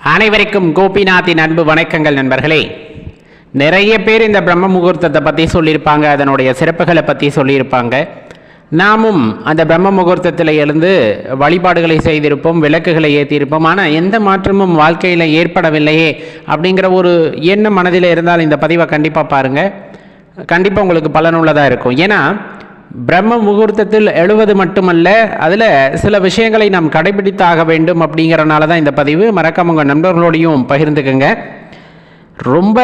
அனைவருக்கும் கோபிநாத்தின் அன்பு வணக்கங்கள் நண்பர்களே. நிறைய பேர் இந்த பிரம்ம முகூர்த்தத்தை பற்றி சொல்லியிருப்பாங்க அதனுடைய சிறப்புகளை பற்றி சொல்லியிருப்பாங்க. நாமும் அந்த பிரம்ம முகூர்த்தத்தில் எழுந்து வழிபாடுகளை செய்திருப்போம் விளக்குகளை ஏற்றியிருப்போம் ஆனால் எந்த மாற்றமும் வாழ்க்கையில் ஏற்படவில்லையே அப்படிங்கிற ஒரு எண்ணம் மனதில் இருந்தால் இந்த பதிவை கண்டிப்பாக பாருங்கள் கண்டிப்பாக உங்களுக்கு பலனுள்ளதாக இருக்கும். ஏன்னா பிரம்ம முகூர்த்தத்தில் எழுவது மட்டுமல்ல அதில் சில விஷயங்களை நாம் கடைபிடித்தாக வேண்டும் அப்படிங்கிறனால தான் இந்த பதிவு. மறக்காம உங்கள் நண்பர்களோடையும் பகிர்ந்துக்குங்க. ரொம்ப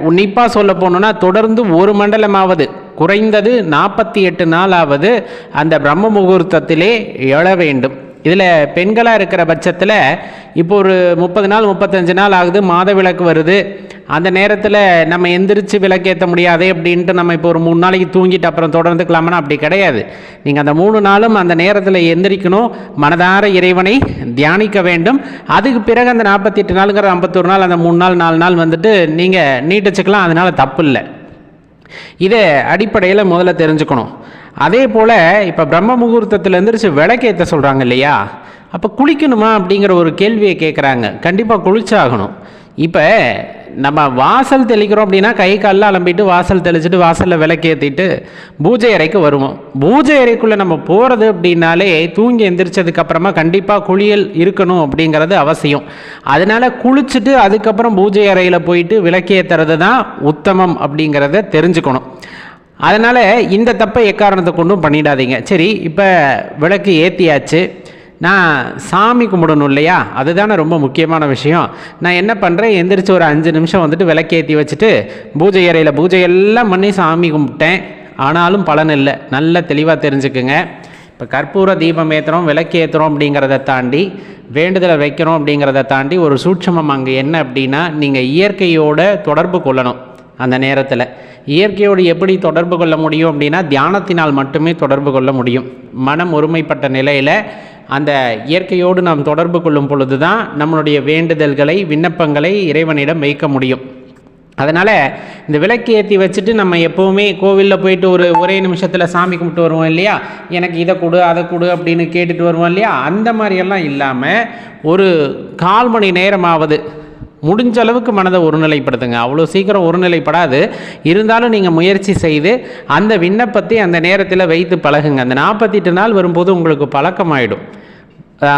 உன்னிப்பாக சொல்ல போனோம்னா தொடர்ந்து ஒரு மண்டலமாவது குறைந்தது நாற்பத்தி எட்டு நாளாவது அந்த பிரம்ம முகூர்த்தத்திலே எழ வேண்டும். இதில் பெண்களாக இருக்கிற பட்சத்தில் இப்போ ஒரு முப்பது நாள் முப்பத்தஞ்சு நாள் ஆகுது மாத விளக்கு வருது. அந்த நேரத்தில் நம்ம எந்திரிச்சு விளக்கேற்ற முடியாதே அப்படின்ட்டு நம்ம இப்போ ஒரு மூணு நாளைக்கு தூங்கிட்டு அப்புறம் தொடர்ந்துக்கலாம்னா அப்படி கிடையாது. நீங்கள் அந்த மூணு நாளும் அந்த நேரத்தில் எந்திரிக்கணும். மனதார இறைவனை தியானிக்க வேண்டும். அதுக்கு பிறகு அந்த நாற்பத்தி எட்டு நாளுங்கிற ஐம்பத்தொரு நாள் அந்த மூணு நாள் நாலு நாள் வந்துட்டு நீங்கள் நீட்டிச்சுக்கலாம். அதனால் தப்பு இல்லை. இதை அடிப்படையில் முதல்ல தெரிஞ்சுக்கணும். அதே போல் இப்போ பிரம்ம முகூர்த்தத்தில் எந்திரிச்சு விளக்கேற்ற சொல்கிறாங்க இல்லையா? அப்போ குளிக்கணுமா அப்படிங்கிற ஒரு கேள்வியை கேட்குறாங்க கண்டிப்பாக குளிச்சாகணும். இப்போ நம்ம வாசல் தெளிக்கிறோம் அப்படின்னா கை காலில் அலம்பிட்டு வாசல் தெளிச்சுட்டு வாசலில் விளக்கேற்றிட்டு பூஜை அறைக்கு வருவோம். பூஜை அறைக்குள்ளே நம்ம போகிறது அப்படின்னாலே தூங்கி எந்திரிச்சதுக்கப்புறமா கண்டிப்பாக குளியல் இருக்கணும் அப்படிங்கிறது அவசியம். அதனால் குளிச்சுட்டு அதுக்கப்புறம் பூஜை அறையில் போயிட்டு விளக்கேற்றுறது தான் உத்தமம் அப்படிங்கிறத தெரிஞ்சுக்கணும். அதனால் இந்த தப்பை எக்காரணத்தை கொண்டும் பண்ணிடாதீங்க. சரி இப்போ விளக்கு ஏற்றியாச்சு நான் சாமி கும்பிடணும் இல்லையா? அதுதானே ரொம்ப முக்கியமான விஷயம். நான் என்ன பண்ணுறேன் எந்திரிச்சு ஒரு அஞ்சு நிமிஷம் வந்துட்டு விளக்கேற்றி வச்சுட்டு பூஜை அறையில் பூஜை எல்லாம் பண்ணி சாமி கும்பிட்டேன். ஆனாலும் பலன் இல்லை. நல்ல தெளிவாக தெரிஞ்சுக்குங்க. இப்போ கற்பூர தீபம் ஏற்றுறோம் விளக்கு ஏற்றுறோம் அப்படிங்கிறத தாண்டி வேண்டுதலை வைக்கிறோம் அப்படிங்கிறத தாண்டி ஒரு சூட்சமம் அங்கே என்ன அப்படின்னா நீங்கள் இயற்கையோட தொடர்பு கொள்ளணும் அந்த நேரத்தில். இயற்கையோடு எப்படி தொடர்பு கொள்ள முடியும் அப்படின்னா தியானத்தினால் மட்டுமே தொடர்பு கொள்ள முடியும். மனம் ஒருமைப்பட்ட நிலையில் அந்த இயற்கையோடு நாம் தொடர்பு கொள்ளும் பொழுது தான் நம்மளுடைய வேண்டுதல்களை விண்ணப்பங்களை இறைவனிடம் வைக்க முடியும். அதனால் இந்த விளக்கு ஏற்றி வச்சுட்டு நம்ம எப்போவுமே கோவிலில் போயிட்டு ஒரு ஒரே நிமிஷத்தில் சாமி கும்பிட்டு வருவோம் இல்லையா? எனக்கு இதை கொடு அதை கொடு அப்படின்னு கேட்டுட்டு வருவோம் இல்லையா? அந்த மாதிரியெல்லாம் இல்லாமல் ஒரு கால் மணி நேரமாவது முடிஞ்ச அளவுக்கு மனதை ஒருநிலைப்படுத்துங்க. அவ்வளோ சீக்கிரம் ஒருநிலைப்படாது. இருந்தாலும் நீங்கள் முயற்சி செய்து அந்த விண்ணப்பத்தை அந்த நேரத்தில் வைத்து பழகுங்க. அந்த நாற்பத்தெட்டு நாள் வரும்போது உங்களுக்கு பழக்கமாயிடும்.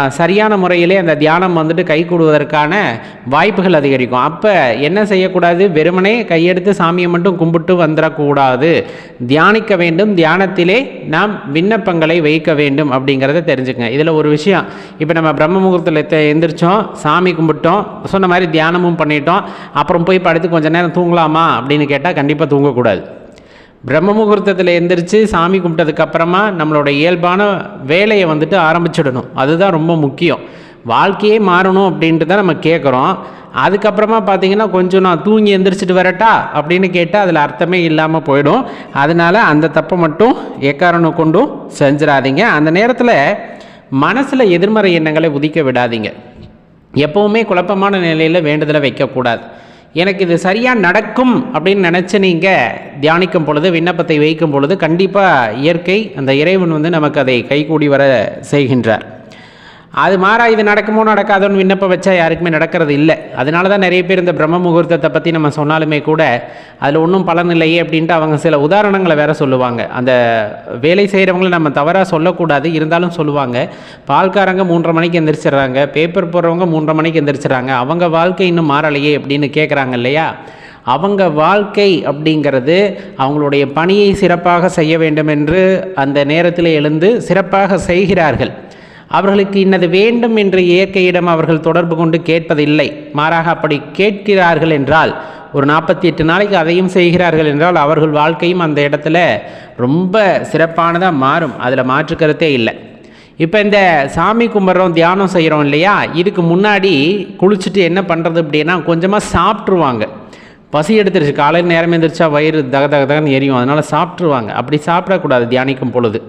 சரியான முறையிலே அந்த தியானம் வந்துட்டு கை கூடுவதற்கான வாய்ப்புகள் அதிகரிக்கும். அப்போ என்ன செய்யக்கூடாது? வெறுமனே கையெடுத்து சாமியை மட்டும் கும்பிட்டு வந்துடக்கூடாது. தியானிக்க வேண்டும். தியானத்திலே நாம் விண்ணப்பங்களை வைக்க வேண்டும் அப்படிங்கிறத தெரிஞ்சுக்கங்க. இதில் ஒரு விஷயம். இப்போ நம்ம பிரம்ம முகூர்த்தத்தில் எழுந்திரிச்சோம் எந்திரிச்சோம் சாமி கும்பிட்டோம் சொன்ன மாதிரி தியானமும் பண்ணிட்டோம். அப்புறம் போய் படுத்து கொஞ்ச நேரம் தூங்கலாமா அப்படின்னு கேட்டால் கண்டிப்பாக தூங்கக்கூடாது. பிரம்ம முகூர்த்தத்தில் எந்திரிச்சு சாமி கும்பிட்டதுக்கப்புறமா நம்மளோட இயல்பான வேலையை வந்துட்டு ஆரம்பிச்சிடணும். அதுதான் ரொம்ப முக்கியம். வாழ்க்கையே மாறணும் அப்படின்ட்டு தான் நம்ம கேட்குறோம் அதுக்கப்புறமா பார்த்தீங்கன்னா கொஞ்சம் நான் தூங்கி எந்திரிச்சிட்டு வரட்டா அப்படின்னு கேட்டால் அதில் அர்த்தமே இல்லாமல் போயிடும். அதனால அந்த தப்பை மட்டும் எக்காரணம் கொண்டும் செஞ்சிடாதீங்க. அந்த நேரத்தில் மனசில் எதிர்மறை எண்ணங்களை உதிக்க விடாதீங்க. எப்போவுமே குழப்பமான நிலையில் வேண்டுதலை வைக்கக்கூடாது. எனக்கு இது சரியாக நடக்கும் அப்படின்னு நினச்சி நீங்கள் தியானிக்கும் பொழுது விண்ணப்பத்தை வைக்கும் பொழுது கண்டிப்பாக இயற்கை அந்த இறைவன் வந்து நமக்கு அதை கைகூடி வர செய்கின்றார். அது மாறா இது நடக்குமோ நடக்காதோன்னு விண்ணப்பம் வச்சா யாருக்குமே நடக்கிறது இல்லை. அதனால தான் நிறைய பேர் இந்த பிரம்ம முகூர்த்தத்தை பற்றி நம்ம சொன்னாலுமே கூட அதில் ஒன்றும் பலன் இல்லையே அப்படின்ட்டு அவங்க சில உதாரணங்களை வேற சொல்லுவாங்க. அந்த வேலை செய்கிறவங்கள நம்ம தவறாக சொல்லக்கூடாது இருந்தாலும் சொல்லுவாங்க. பால்காரங்க மூன்றரை மணிக்கு எந்திரிச்சிடுறாங்க பேப்பர் போடுறவங்க மூன்றரை மணிக்கு எந்திரிச்சிடுறாங்க. அவங்க வாழ்க்கை இன்னும் மாறலையே அப்படின்னு கேட்குறாங்க இல்லையா? அவங்க வாழ்க்கை அப்படிங்கிறது அவங்களுடைய பணியை சிறப்பாக செய்ய வேண்டும் என்று அந்த நேரத்தில் எழுந்து சிறப்பாக செய்கிறார்கள். அவர்களுக்கு இன்னது வேண்டும் என்று இயற்கையிடம் அவர்கள் தொடர்பு கொண்டு கேட்பதில்லை. மாறாக அப்படி கேட்கிறார்கள் என்றால் ஒரு நாற்பத்தி எட்டு நாளைக்கு அதையும் செய்கிறார்கள் என்றால் அவர்கள் வாழ்க்கையும் அந்த இடத்துல ரொம்ப சிறப்பானதாக மாறும். அதில் மாற்று கருத்தே இல்லை. இப்போ இந்த சாமி கும்பிட்றோம் தியானம் செய்கிறோம் இல்லையா? இதுக்கு முன்னாடி குளிச்சுட்டு என்ன பண்ணுறது அப்படின்னா கொஞ்சமாக சாப்பிட்ருவாங்க பசி எடுத்துருச்சு. காலையில் நேரம் எழுந்திரிச்சா வயிறு தக தக தகன்னு எரியும். அதனால் சாப்பிட்ருவாங்க அப்படி சாப்பிடக்கூடாது தியானிக்கும் பொழுது.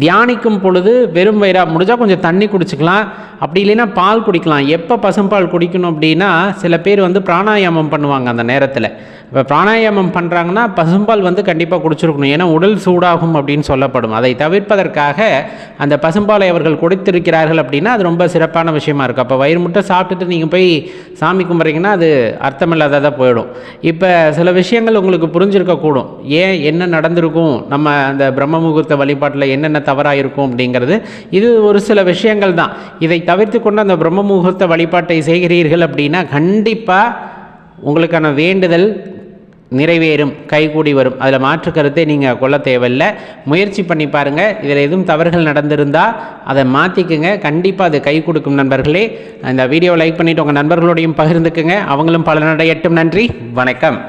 தியானிக்கும் பொழுது வெறும் வயிறாக முடிஞ்சால் கொஞ்சம் தண்ணி குடிச்சிக்கலாம். அப்படி இல்லைன்னா பால் குடிக்கலாம். எப்போ பசும்பால் குடிக்கணும் அப்படின்னா சில பேர் வந்து பிராணாயாமம் பண்ணுவாங்க அந்த நேரத்தில். இப்போ பிராணாயாமம் பண்ணுறாங்கன்னா பசும்பால் வந்து கண்டிப்பாக குடிச்சிருக்கணும். ஏன்னா உடல் சூடாகும் அப்படின்னு சொல்லப்படும். அதை தவிர்ப்பதற்காக அந்த பசும்பாலை அவர்கள் கொடுத்திருக்கிறார்கள் அப்படின்னா அது ரொம்ப சிறப்பான விஷயமா இருக்கும் அப்போ வயிறு முட்டை சாப்பிட்டுட்டு நீங்கள் போய் சாமி கும்பிட்றீங்கன்னா அது அர்த்தமில்லாததாக போயிடும். இப்போ சில விஷயங்கள் உங்களுக்கு புரிஞ்சிருக்கக்கூடும். ஏன் என்ன நடந்திருக்கும்? நம்ம அந்த பிரம்ம முகூர்த்த வழிபாட்டில் என்னென்ன தவறாக இருக்கும் அப்படிங்கிறது. இது ஒரு சில விஷயங்கள் தான். இதை தவிர்த்து கொண்டு அந்த பிரம்ம முகூர்த்த வழிபாட்டை செய்கிறீர்கள் அப்படின்னா கண்டிப்பாக உங்களுக்கான வேண்டுதல் நிறைவேறும் கைகூடி வரும். அதில் மாற்று கருத்தை நீங்கள் கொள்ள தேவையில்லை. முயற்சி பண்ணி பாருங்கள் இதில் எதுவும் தவறுகள் நடந்திருந்தால் அதை மாற்றிக்குங்க கண்டிப்பாக அது கை கொடுக்கும் நண்பர்களே. இந்த வீடியோவை லைக் பண்ணிவிட்டு உங்கள் நண்பர்களோடையும் பகிர்ந்துக்குங்க. அவங்களும் பலனடையட்டும். நன்றி. வணக்கம்.